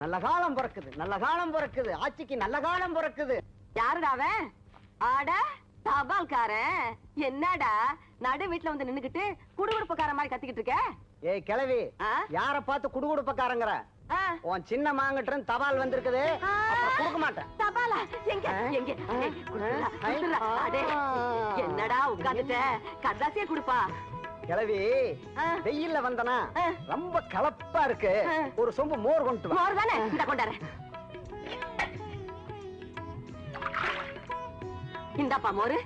நல்ல காலம் பிறக்குது நல்ல காலம் பிறக்குது. ஆட்சிக்கு நல்ல காலம் பிறக்குது. யாருடா அவன்? ஆட தபால்காரன். என்னடா நடு வீட்டுல வந்து நின்னுகிட்டு குடுகுடுப்புக்கார மாதிரி கத்திக்கிட்டு இருக்க? ஏய் கிழவி ஆ? யார பார்த்து குடுகுடுப்பக்காரங்கிற? உன் சின்ன மாங்கிட்ட தபால் வந்திருக்குது. கொடுக்க மாட்டேன். தபாலா? எங்க? எங்க? என்னடா உட்கார்ந்துட்ட கதாசியே குடுப்பா. கிழவி ஆ. வெயில்ல வந்தனா. ரொம்ப கலப்பா இருக்கு. ஒரு சொம்பு மோர் கொண்டு மோர் தானே இந்த கொண்டாரு. இந்தாப்பா மோரு.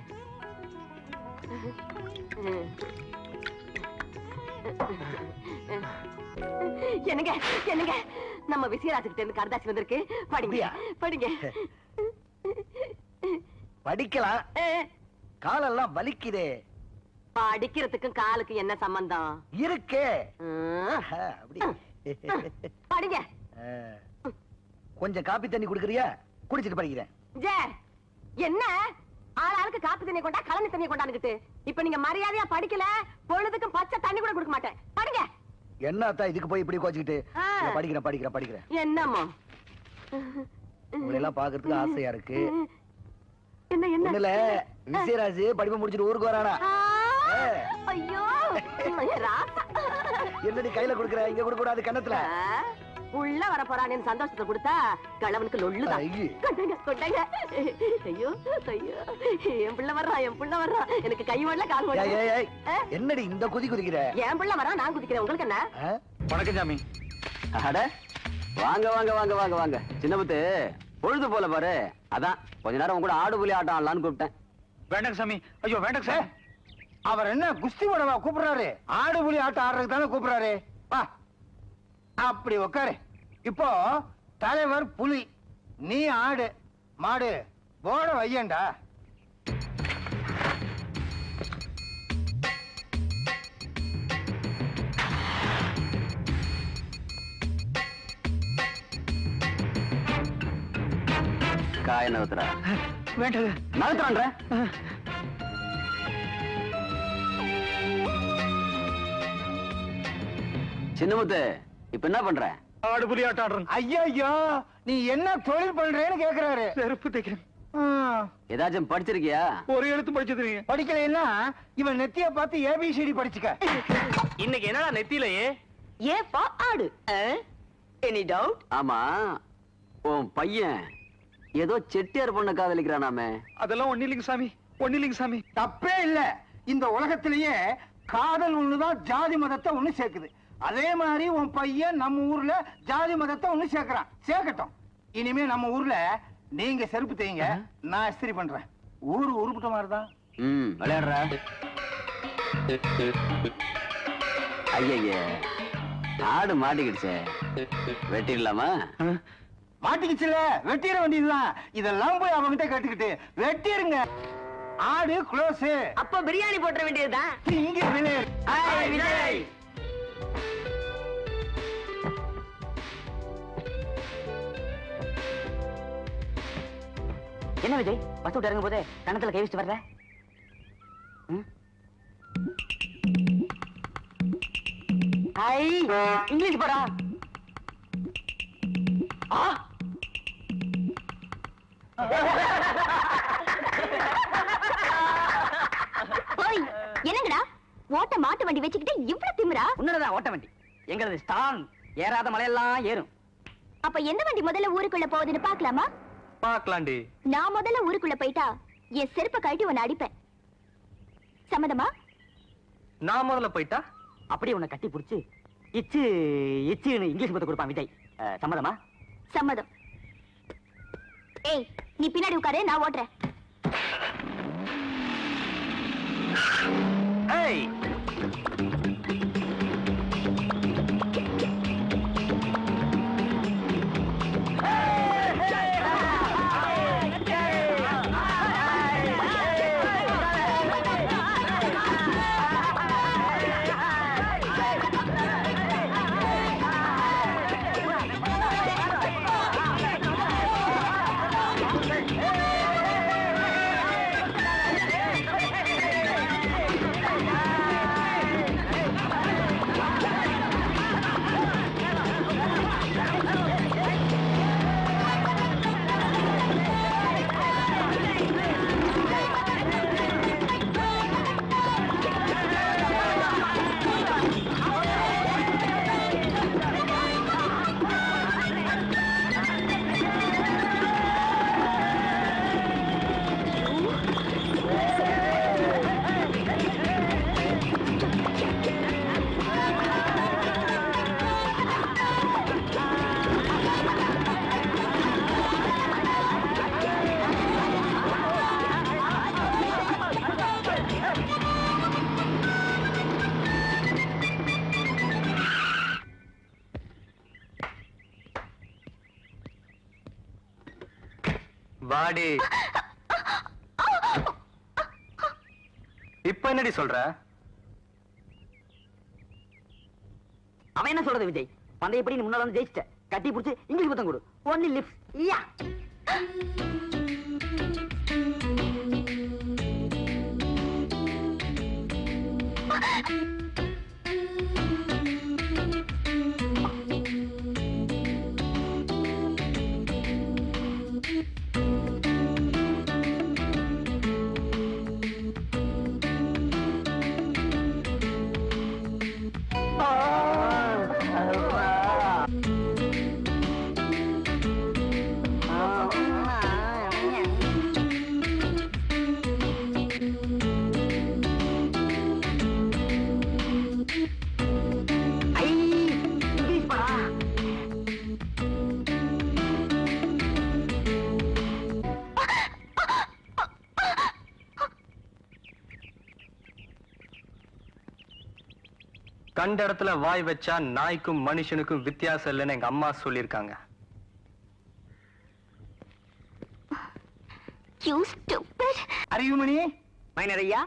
என்னங்க என்னங்க? நம்ம விசயராஜுக்கிட்ட இருந்து கரதாசி வந்திருக்கு. படிங்க? படிங்க. படிக்கலாம். காலெல்லாம் வலிக்குதே. படிக்கிறதுக்கும் காலுக்கு என்ன சம்பந்தம்? இருக்கே. படிங்க. கொஞ்சம் காப்பி தண்ணி குடுக்கறியா? குடிச்சிட்டு படிக்கிறேன். ஜே என்ன? ஆள் ஆளுக்கு காப்பி தண்ணி கொண்டா கலனி தண்ணி கொண்டாந்துக்கிட்டு. இப்ப நீங்க மரியாதையா படிக்கல பொழுதுக்கும் பச்சை தண்ணி கூட கொடுக்க மாட்டேன். படிங்க. என்ன அத்தா இதுக்கு போய் இப்படி கோச்சுக்கிட்டு. இல்ல, படிக்கிறேன் படிக்கிறேன் படிக்கிறேன். என்னமோ உங்களை எல்லாம் பாக்குறதுக்கு ஆசையா இருக்கு. என்ன என்ன? ஒண்ணுல விசயராஜ் படிப்பு முடிச்சிட்டு ஊருக்கு வரானா. என்னடி கையில குடுக்குற? இங்க கொடுக்க கூடாது கண்ணத்துல உள்ள வர போறானேன்னு சந்தோஷத்தை கொடுத்தா கிழவனுக்கு லொள்ளுதான் ஐயே. கொண்டாங்க கொண்டாங்க. ஐயோ ஐயோ. என் பிள்ளை என் பிள்ளை வர்றான் எனக்கு கை வரல கால் வரல? என்னடி இந்த குதி குதிக்கிற? என் பிள்ளை வரான் நான் குதிக்கிறேன். உங்களுக்கு என்ன? வணக்கம் சாமி. அட. வாங்க வாங்க வாங்க வாங்க வாங்க. சின்னமுத்து பொழுது போல பாரு. அதான் கொஞ்ச நேரம் உங்க கூட ஆடு புலி ஆட்டம் ஆடலாம்னு கூப்பிட்டேன். வேண்டாங்க சாமி. ஐயோ வேண்டாங்க சார். அவர் என்ன குஸ்தி போடவா கூப்பிடுறாரு? ஆடு புலி ஆட்டம் ஆடுறதுக்கு தானே கூப்பிடுறாரு. வா. அப்படி உட்காரு இப்போ தலைவர் புலி நீ ஆடு மாடு போட வையண்டா. காய நகத்துறா வேண்டாங்க நகத்துறான்ற சின்னமுத்து இப்ப என்ன பண்ற? ஆடு புலி ஆட்டம் ஆடுறேன். ஐயோ நீ என்ன தொழில் பண்றேன்னு கேக்குறாரு. செருப்பு தைக்கிறேன். ஆ, ஏதாச்சும் படிச்சிருக்கியா? ஒரு எழுத்து படிச்சதுறீங்க படிக்கலைன்னா இவன் நெத்திய பார்த்து ஏபிசிடி படிச்சுக்க. இன்னைக்கு என்னடா நெத்தியிலேயே? ஏப்பா ஆடு? எனி டவுட் ஆமா உன் பையன் ஏதோ செட்டியார் பொண்ணை காதலிக்கிறானாமே. அதெல்லாம் ஒண்ணு இல்லைங்க சாமி ஒண்ணு இல்லைங்க சாமி. தப்பே இல்ல. இந்த உலகத்திலேயே காதல் ஒண்ணுதான் ஜாதி மதத்தை ஒண்ணு சேர்க்குது. அதே மாதிரி உன் பையன் நம்ம ஊர்ல ஜாதி மதத்தை ஒண்ணு சேர்க்கறான். சேர்க்கட்டும். இனிமே நம்ம ஊர்ல நீங்க செருப்பு தேய்ங்க நான் இஸ்திரி பண்றேன். ஊரு உருப்பிட்ட மாதிரிதான். ம் விளையாடுற. ஐயய்ய ஆடு மாட்டிக்கிடுச்சே. வெட்டிடலாமா? மாட்டிக்கிச்சுல வெட்டிட வேண்டியதுதான். இதெல்லாம் போய் அவங்கிட்ட கேட்டுக்கிட்டு வெட்டிருங்க. ஆடு க்ளோஸ் அப்ப பிரியாணி போட்டுற வேண்டியதுதான். இங்க விலை விஜய். என்ன விஜய்? பஸ் விட்டு இறங்கும் போது கணத்துல கை வச்சுட்டு வர்ற? ஐ இங்கிலீஷ் படா. ஆ ஓய் என்னங்கடா ஓட்ட வண்டி வச்சுக்கிட்டு இவ்வளவு திமிரா? உன்னதான் ஓட்ட வண்டி. எங்களது ஸ்டான். ஏறாத மலையெல்லாம் ஏறும். அப்ப எந்த வண்டி முதல்ல ஊருக்குள்ள போகுதுன்னு பாக்கலாமா? பாக்கலாண்டி. நான் முதல்ல ஊருக்குள்ள போயிட்டா என் செருப்பை கழட்டி உன்னை அடிப்பேன். சம்மதமா? நான் முதல்ல போயிட்டா? அப்படியே உன்னை கட்டி பிடிச்சு இச்சு இச்சுன்னு இங்கிலீஷ் பத்து கொடுப்பான் விஜய். சம்மதமா? சம்மதம். ஏய் நீ பின்னாடி உட்காரு நான் ஓட்டுறேன். ஏய் வாடி. இப்ப என்னடி சொல்ற? அவன் என்ன சொல்றது விஜய்? பந்தயப்படி நீ முன்னால வந்து ஜெயிச்சிட்ட. கட்டி பிடிச்சி இங்கிலீஷ் புத்தம் கொடு. ஒன்லி லிப்ஸ் யா. ஐ கண்ட இடத்துல வாய் வச்சா நாய்க்கும் மனுஷனுக்கும் வித்தியாசம் இல்லைன்னு எங்க அம்மா சொல்லியிருக்காங்க. யூ ஸ்டூபிட் அறிவுமணி மைனர் ஐயா.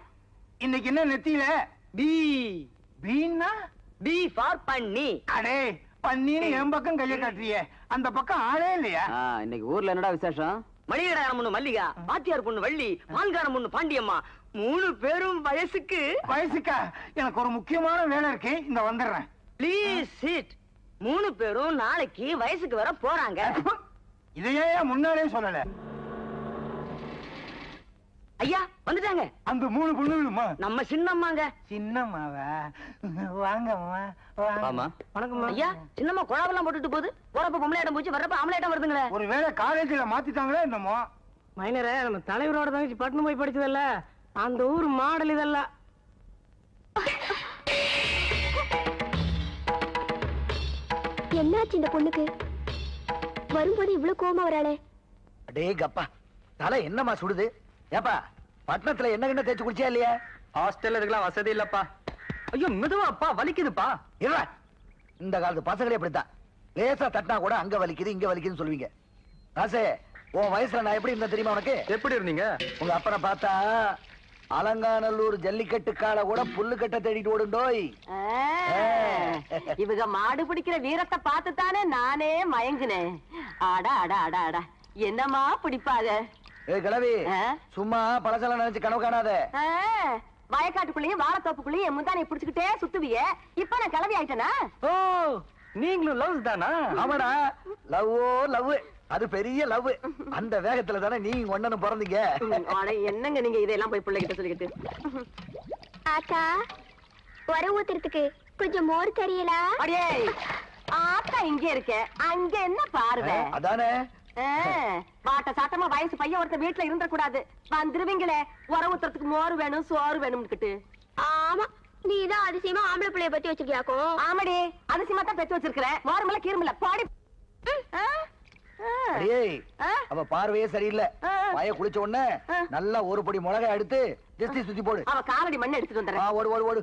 இன்னைக்கு என்ன நெத்தியில? பி பீன்னா? பி ஃபார் பண்ணி அடே பன்னீர் என் பக்கம் கைய காட்டுறியே. அந்த பக்கம் ஆளே இல்லையா? ஆ, இன்னைக்கு ஊர்ல என்னடா விசேஷம்? மணிகடாரம் பொண்ணு மல்லிகா பாத்தியார் பொண்ணு வள்ளி பால்காரம் பொண்ணு பாண்டியம்மா. மூணு பேரும் வயசுக்கு வயசுக்கா? எனக்கு ஒரு முக்கியமான வேலை இருக்கு. இந்த வந்துடுறேன். ப்ளீஸ் சிட் மூணு பேரும் நாளைக்கு வயசுக்கு வர போறாங்க. இதையே முன்னாடியே சொல்லல. ஐயா வந்துட்டாங்க. அந்த மூணு பொண்ணுகளுமா நம்ம சின்னம்மாங்க. சின்னம்மாவா? வாங்கம்மா வாங்க. ஆமா வணக்கம் ஐயா சின்னம்மா குழாவெல்லாம் போட்டுட்டு போகுது. போறப்ப பொம்பளையாட்டம் போச்சு வர்றப்ப ஆம்பளையாட்டம் வருதுங்களே. ஒருவேளை காலேஜ்ல மாத்திட்டாங்களே என்னமோ? மைனரே நம்ம தலைவரோட தங்கச்சி பட்டணம் போய் படிச்சதல்ல. அந்த ஊர் மாடல் இதெல்லாம். என்னாச்சு இந்த பொண்ணுக்கு? வரும்போது இவ்வளவு கோவமா வராளே. அடே கப்பா தலை என்னம்மா சுடுது? ஏப்பா பட்டணத்துல என்ன கிண்ண தேய்ச்சி குடிச்சியா இல்லையா? ஹாஸ்டல்ல இருக்கலாம் வசதி இல்லப்பா. ஐயோ மெதுவாப்பா வலிக்குதுப்பா. இல்ல இந்த காலத்து பசங்களே இப்படித்தான். லேசா தட்டினா கூட அங்க வலிக்குது இங்க வலிக்குதுன்னு சொல்லுவீங்க. ராசே உன் வயசுல நான் எப்படி இருந்தேன் தெரியுமா உனக்கு? எப்படி இருந்தீங்க? உங்க அப்பனை பார்த்தா அலங்காநல்லூர் ஜல்லிக்கட்டு காலை கூட புல்லு கட்ட தேடிட்டு ஓடுண்டோய். இவங்க மாடு பிடிக்கிற வீரத்தை பார்த்து தானே நானே மயங்கினேன். அடா அடா அடா அடா என்னமா பிடிப்பாங்க? ஏய் கிளவி? சும்மா பழசெல்லாம் நினைச்சு கனவு காணாத. வயக்காட்டுக்குள்ளேயும் வாழைத்தோப்புக்குள்ளேயும் முந்தானை புடிச்சுக்கிட்டே சுத்துவியே. இப்ப நான் கிளவி ஆயிட்டேனா? ஓ நீங்களும் லவ்ஸ் தானா? ஆமாடா லவ்வோ லவ் அது பெரிய லவ் அந்த வேகத்துல தானே நீங்க ஒண்ணனு பிறந்தீங்க. அட, என்னங்க நீங்க இதெல்லாம் போய் பிள்ளைகிட்ட சொல்லிக்கிட்டு? ஆத்தா வர ஊத்துறதுக்கு கொஞ்சம் மோர் தெரியலா அடியே ஆத்தா இங்க இருக்க. அங்க என்ன பார்வை? அதானே. வாட்ட சாட்டமா வயசு பையன் ஒருத்தர் வீட்டுல இருந்த கூடாது வந்துருவீங்களே உர ஊத்துறதுக்கு மோர் வேணும் சோறு வேணும்னுக்கிட்டு. ஆமா நீதான் அதிசயமா ஆம்பளை பிள்ளைய பத்தி வச்சிருக்கியாக்கும் ஆமாடி அதிசயமா தான் பெத்து வச்சிருக்கிற. பாடி. ஆ, ஆ. அடேய் ஆ? அவ பார்வையே சரியில்லை. வாய குளிச்ச உடனே. நல்லா ஒரு பொடி மிளகாய் எடுத்து ஜஸ்தி சுத்தி போடு. அவ காலடி மண்ணு எடுத்துட்டு வந்துடுறேன். ஓடு ஓடு ஓடு.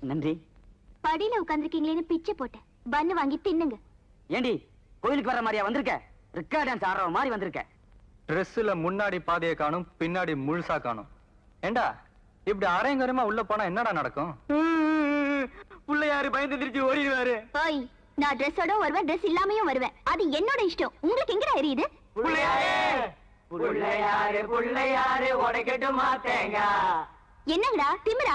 நன்றி. படியில உட்காந்துருக்கீங்களேன்னு பிச்சை போட்டேன். பண்ணு வாங்கி தின்னுங்க. ஏண்டி கோயிலுக்கு வர்ற மாதிரியா வந்திருக்க? ரிக்கா டான்ஸ் ஆடுற மாதிரி வந்திருக்க. ட்ரெஸ்ல முன்னாடி பாதியை காணும் பின்னாடி முழுசா காணும். ஏண்டா இப்படி அரையங்கரமா உள்ள போனா என்னடா நடக்கும்? பிள்ளையாரு பயந்து திருச்சி ஓடிடுவாரு? ஓய் நான் ட்ரெஸ்ஸோட வருவேன் ட்ரெஸ் இல்லாமையும் வருவேன். அது என்னோட இஷ்டம். உங்களுக்கு எங்கடா எரியுது? பிள்ளையாரே! பிள்ளையாரு பிள்ளையாரு உடைக்கட்டுமா தேங்காய்? என்னங்கடா திமிரா?